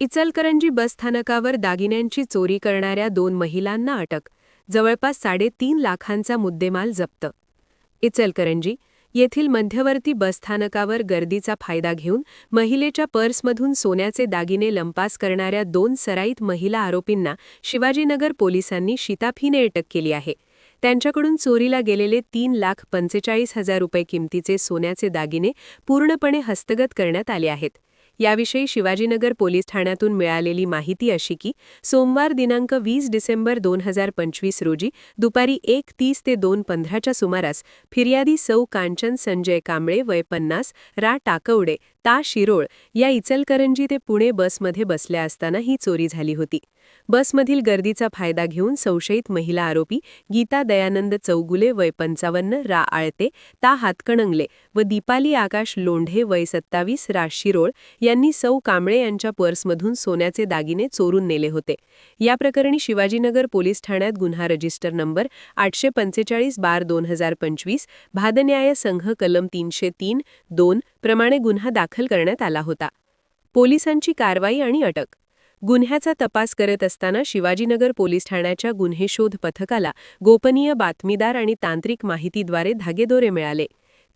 इचलकरंजी बसस्थानकावर दागिन्यांची चोरी करणाऱ्या दोन महिलांना अटक जवळपास साडेतीन लाखांचा मुद्देमाल जप्त. इचलकरंजी येथील मध्यवर्ती बसस्थानकावर गर्दीचा फायदा घेऊन महिलेच्या पर्समधून सोन्याचे दागिने लंपास करणाऱ्या दोन सराईत महिला आरोपींना शिवाजीनगर पोलिसांनी शिताफीने अटक केली आहे. त्यांच्याकडून चोरीला गेलेले तीन लाख पंचेचाळीस हजार रुपये किमतीचे सोन्याचे दागिने पूर्णपणे हस्तगत करण्यात आले आहेत. याविषयी शिवाजीनगर पोलीस ठाण्यातून मिळालेली माहिती अशी की सोमवार दिनांक वीस डिसेंबर दोन हजार पंचवीस रोजी दुपारी एक तीस ते दोन पंधराच्या सुमारास फिर्यादी सौ कांचन संजय कांबळे वय पन्नास रा. टाकवडे ता शिरोळ या इचलकरंजी ते पुणे बसमध्ये बसल्या असताना ही चोरी झाली होती. बसमधील गर्दीचा फायदा घेऊन संशयित महिला आरोपी गीता दयानंद चौगुले वय पंचावन्न रा आळते ता हातकणंगले व दीपाली आकाश लोंढे वय सत्तावीस रा शिरोळ यांनी सौ कांबळे यांच्या पर्समधून सोन्याचे दागिने चोरून नेले होते. या प्रकरणी शिवाजीनगर पोलीस ठाण्यात गुन्हा रजिस्टर नंबर आठशे पंचेचाळीस बार दोन हजार पंचवीस भादन्याय संघ कलम तीनशे तीन दोन प्रमाणे गुन्हा दाखल करण्यात आला होता. पोलिसांची कारवाई आणि अटक. गुन्ह्याचा तपास करत असताना शिवाजीनगर पोलीस ठाण्याच्या गुन्हे शोध पथकाला गोपनीय बातमीदार आणि तांत्रिक माहितीद्वारे धागेदोरे मिळाले.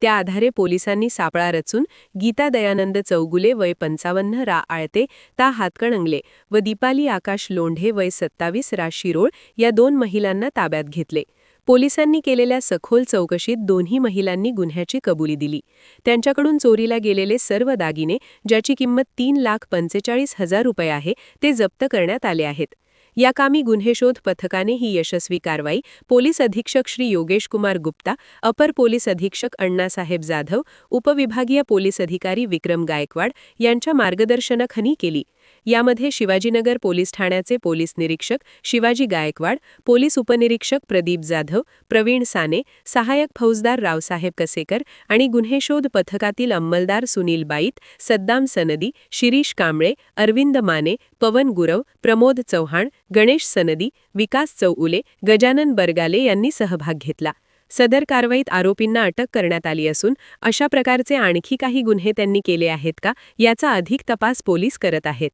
त्या आधारे पोलिसांनी सापळा रचून गीता दयानंद चौगुले वय पंचावन्न रा आळते ता हातकणंगले व दीपाली आकाश लोंढे वय सत्तावीस रा शिरोळ या दोन महिलांना ताब्यात घेतले. पोलिसांनी केलेल्या सखोल चौकशीत दोन्ही महिलांनी गुन्ह्याची कबुली दिली. त्यांच्याकडून चोरीला गेलेले सर्व दागिने ज्याची किंमत तीन लाख पंचेचाळीस हजार रुपये आहे ते जप्त करण्यात आले आहेत. या कामी गुन्हेशोध पथकाने ही यशस्वी कारवाई पोलीस अधीक्षक श्री योगेश कुमार गुप्ता अपर पोलीस अधीक्षक अण्णासाहेब जाधव उपविभागीय पोलीस अधिकारी विक्रम गायकवाड यांच्या मार्गदर्शनाखाली केली. यामध्ये शिवाजीनगर पोलीस ठाण्याचे पोलीस निरीक्षक शिवाजी गायकवाड पोलीस उपनिरीक्षक प्रदीप जाधव प्रवीण साने सहायक फौजदार रावसाहेब कसेकर आणि गुन्हेशोध पथकातील अंमलदार सुनील बाईत सद्दाम सनदी शिरीष कांबळे अरविंद माने पवन गुरव प्रमोद चव्हाण गणेश सनदी विकास चौउले गजानन बरगाले यांनी सहभाग घेतला. सदर कारवाईत आरोपींना अटक करण्यात आली असून अशा प्रकारचे आणखी काही गुन्हे त्यांनी केले आहेत का याचा अधिक तपास पोलीस करत आहेत.